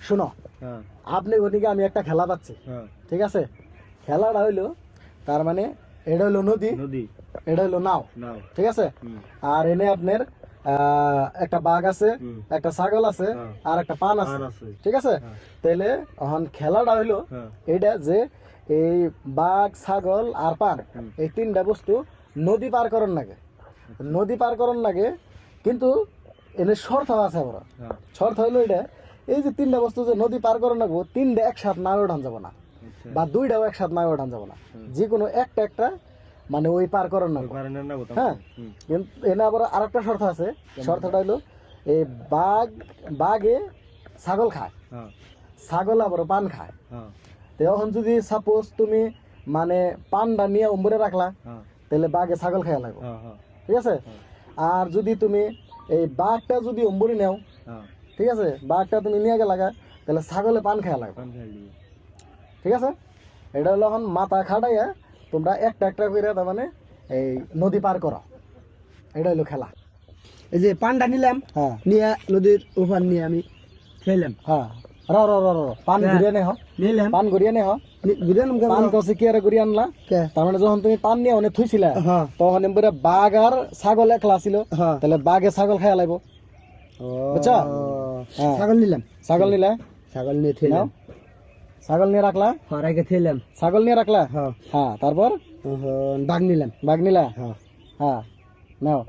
শুনো হ্যাঁ। আপনি ওদিকে আমি একটা খেলা পাচ্ছি। হ্যাঁ। ঠিক আছে? খেলাটা হইল তার মানে এটা হইল নদী নদী। এটা হইল নাও। ঠিক আছে? আর এনে আপনার একটা বাঘ আছে একটা ছাগল আছে হ্যাঁ। আর একটা পান আছে। ঠিক আছে। তাহলে এখন খেলাটা হইল এইটা যে এই বাঘ ছাগল আর পান এই তিনটা বস্তু নদী পার করন লাগে নদী পার করন লাগে কিন্তু এনে শর্ত আছে হ্যাঁ। শর্ত হইল এটা এই যে তিনটা বস্তু যে নদী পার করন লাগবো তিনটা একসাথ না ওঠান যাব না। আচ্ছা। বা দুইটাও একসাথ না ওঠান যাব না। যে কোনো একটা একটা মানে ওই পার লাগবো। না হ্যাঁ। কিন্তু এনে আবার আরেকটা শর্ত আছে। শর্তটা হইল এই বাঘ বাঘে ছাগল খায়। হ্যাঁ। ছাগল আবার পান খায়। হ্যাঁ। তো এখন যদি সাপোজ তুমি মানে পানটা নিয়ে উম্বরে রাখলা হ্যাঁ। তাহলে বাঘে ছাগল খাওয়া লাগবে। ঠিক আছে? আর যদি তুমি এই বাঘটা যদি উম্বরি নেও ঠিক আছে? বাঘটা তুমি নিয়ে গেলাগা তাহলে ছাগলে পান খাওয়া লাগবে। ঠিক আছে? এটা হলো এখন মাথা খাটাইয়া তোমরা একটা একটা করে তার মানে এই নদী পার করো। এটা হলো খেলা। এই যে পানটা নিলাম হ্যাঁ। নিয়ে নদীর ওপার নিয়ে আমি খেলাম। হ্যাঁ। র র র র পান হ্যাঁ। ঘুরিয়ে নে নিলাম। পান ঘুরিয়ে নে হ বুঝলাম পান কষে কি আর ঘুরিয়ে আনলা? তার মানে যখন তুমি পান নিয়ে অনেক থুইছিলা হ্যাঁ। তখন এমবরে বাঘ আর ছাগল একলা ছিল। হ্যাঁ। তাহলে বাঘে ছাগল খাইয়া লাগবো বুঝছ। ছাগল নিলাম। ছাগল নিলে? ছাগল নিয়ে নাও। ছাগল নিয়ে রাখলা? হরাইকে খেলাম ছাগল নিয়ে রাখলা? হ্যাঁ। হ্যাঁ তারপর? বাঘ নিলাম। বাঘ নিলা? হ্যাঁ। হ্যাঁ নাও।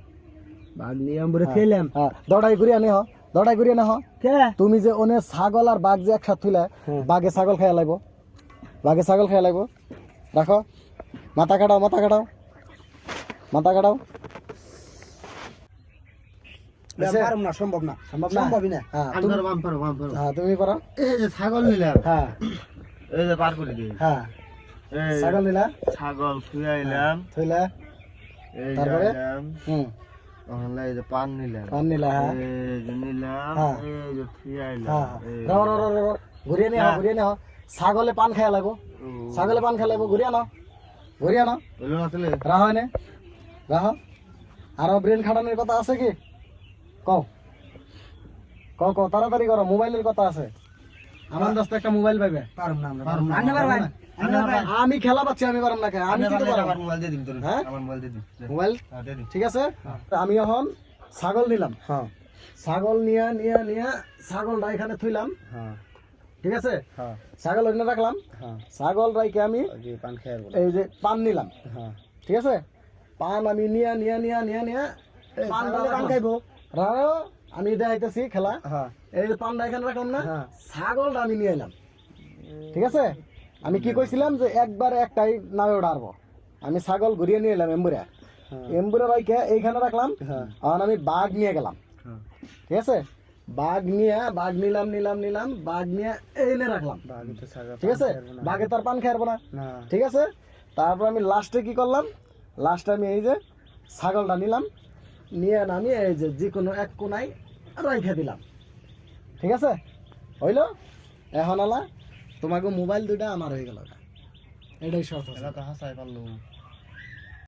বাঘ নিয়ে আমরা খেলাম হ্যাঁ দড়াই ঘুরিয়ে আনি হ। দড়াই ঘুরিয়ে না হ। কে? তুমি যে ওনে ছাগল আর বাঘ যে একসাথে থুইলা হ্যাঁ। বাঘে ছাগল খাইয়া লাগবো বাঘে ছাগল খাইয়া লাগবো রাখো। মাথা কাটাও মাথা কাটাও। মাথা কাটাও। না সম্ভব না। সম্ভব না? হ্যাঁ তুমি- ধরো বাম পারো বাম পারো। হ্যাঁ তুমি করো। এই যে ছাগল নিলাম। হ্যাঁ। এই যে পার করে দিই। হ্যাঁ। ছাগল নিলা? ছাগল খুয়াইলাম থুইলা। তারপরে? হুম। এই যে পান নিলাম। পান নিলা হ্যাঁ। এই যে নিলাম। হ্যাঁ। এই যে খুয়াইলাম হ্যাঁ। র র র র র। ঘুরিয়ে নিয়ে হ্যাঁ। ঘুরিয়ে নিয়ে ছাগলে পান খাইয়া লাগবো। ছাগলে পান খাইয়া লাগবো ঘুরিয়ে আনো ঘুরিয়ে আনো বলল না তাহলে? রাহ? আরও ব্রেন খাটানোর কথা আছে কি? কও। কও কও তাড়াতাড়ি করো মোবাইলের কথা আছে। আমার দশটা একটা মোবাইল পাইবে। না আমরা না। আমি খেলা পাচ্ছি আমি পারম না? আমি কি আমার মোবাইল দিয়ে দিন তোর। হ্যাঁ? আমার মোবাইল দিয়ে দিন। মোবাইল? হ্যাঁ দিয়ে দিন। ঠিক আছে? আমি এখন ছাগল নিলাম। হ্যাঁ। ছাগল নিয়া নিয়া নিয়া ছাগলটা এখানে থইলাম। হ্যাঁ। ঠিক আছে? হ্যাঁ। ছাগল এনে রাখলাম। হ্যাঁ। ছাগল রাইকে আমি পান এই যে পান নিলাম। হ্যাঁ। ঠিক আছে? পান আমি নিয়া নিয়া নিয়া নিয়া নিয়া পান পান খাইবো। রাও আমি দেখাইতেছি খেলা। হ্যাঁ। এই যে পানটা এখানে রাখলাম না হ্যাঁ। ছাগলটা আমি নিয়ে এলাম ঠিক আছে? আমি কি কইছিলাম যে একবারে একটাই নামে উঠারবো আমি ছাগল ঘুরিয়ে নিয়ে এলাম এম্বুরা। হ্যাঁ। এম্বুরা রাইকে এইখানে রাখলাম। আর আমি বাঘ নিয়ে গেলাম। ঠিক আছে? বাঘ নিয়ে বাঘ নিলাম নিলাম নিলাম বাঘ নিয়ে এনে রাখলাম। ঠিক আছে? বাঘে তার পান খাইব না। ঠিক আছে? তারপর আমি লাস্টে কি করলাম? লাস্টে আমি এই যে ছাগলটা নিলাম। নিয়ে নামি এই যে যে কোনো এক কোনায় রাইখে দিলাম। ঠিক আছে? হইল? এখন আলা তোমাকে মোবাইল দুটা আমার হয়ে গেল এটাই তো হাসাই পারল